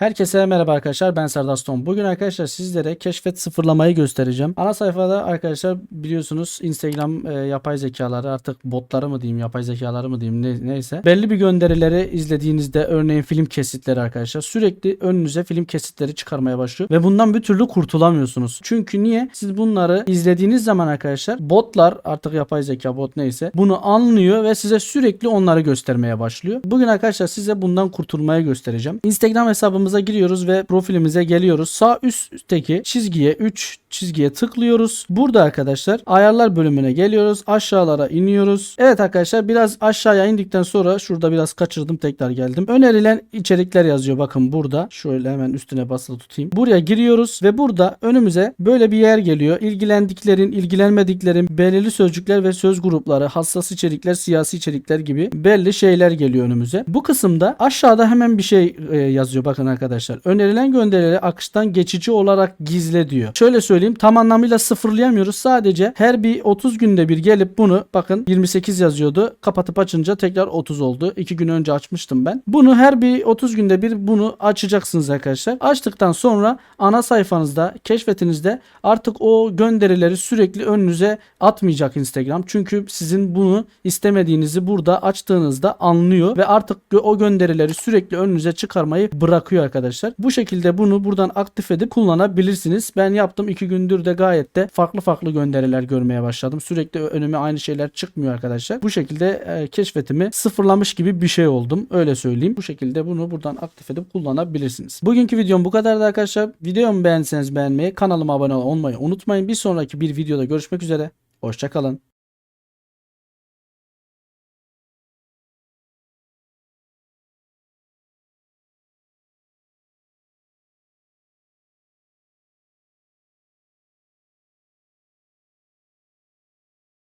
Herkese merhaba arkadaşlar ben Serdar Stone. Bugün arkadaşlar sizlere keşfet sıfırlamayı göstereceğim. Ana sayfada arkadaşlar biliyorsunuz Instagram e, yapay zekaları artık botları mı diyeyim yapay zekaları mı diyeyim ne- neyse. Belli bir gönderileri izlediğinizde örneğin film kesitleri arkadaşlar sürekli önünüze film kesitleri çıkarmaya başlıyor. Ve bundan bir türlü kurtulamıyorsunuz. Çünkü niye? Siz bunları izlediğiniz zaman arkadaşlar botlar artık yapay zeka bot neyse bunu anlıyor ve size sürekli onları göstermeye başlıyor. Bugün arkadaşlar size bundan kurtulmayı göstereceğim. Instagram hesabımıza giriyoruz ve profilimize geliyoruz. Sağ üstteki çizgiye 3 çizgiye tıklıyoruz. Burada arkadaşlar ayarlar bölümüne geliyoruz. Aşağılara iniyoruz. Evet arkadaşlar biraz aşağıya indikten sonra şurada biraz kaçırdım tekrar geldim. Önerilen içerikler yazıyor bakın burada. Şöyle hemen üstüne basılı tutayım. Buraya giriyoruz ve burada önümüze böyle bir yer geliyor. İlgilendiklerin, ilgilenmediklerin belirli sözcükler ve söz grupları, hassas içerikler, siyasi içerikler gibi belli şeyler geliyor önümüze. Bu kısımda aşağıda hemen bir şey e, yazıyor bakın arkadaşlar. Önerilen gönderileri akıştan geçici olarak gizle diyor. Şöyle söyleyeyim tam anlamıyla sıfırlayamıyoruz. Sadece her bir 30 günde bir gelip bunu bakın 28 yazıyordu. Kapatıp açınca tekrar 30 oldu. 2 gün önce açmıştım ben. Bunu her bir 30 günde bir bunu açacaksınız arkadaşlar. Açtıktan sonra ana sayfanızda keşfetinizde artık o gönderileri sürekli önünüze atmayacak Instagram. Çünkü sizin bunu istemediğinizi burada açtığınızda anlıyor ve artık o gönderileri sürekli önünüze çıkarmayı bırakıyor arkadaşlar. Bu şekilde bunu buradan aktif edip kullanabilirsiniz. Ben yaptım 2 gündür de gayet de farklı farklı gönderiler görmeye başladım. Sürekli önüme aynı şeyler çıkmıyor arkadaşlar. Bu şekilde e, keşfetimi sıfırlamış gibi bir şey oldum. Öyle söyleyeyim. Bu şekilde bunu buradan aktif edip kullanabilirsiniz. Bugünkü videom bu kadardı arkadaşlar. Videomu beğenseniz beğenmeyi, kanalıma abone olmayı unutmayın. Bir sonraki bir videoda görüşmek üzere. Hoşçakalın.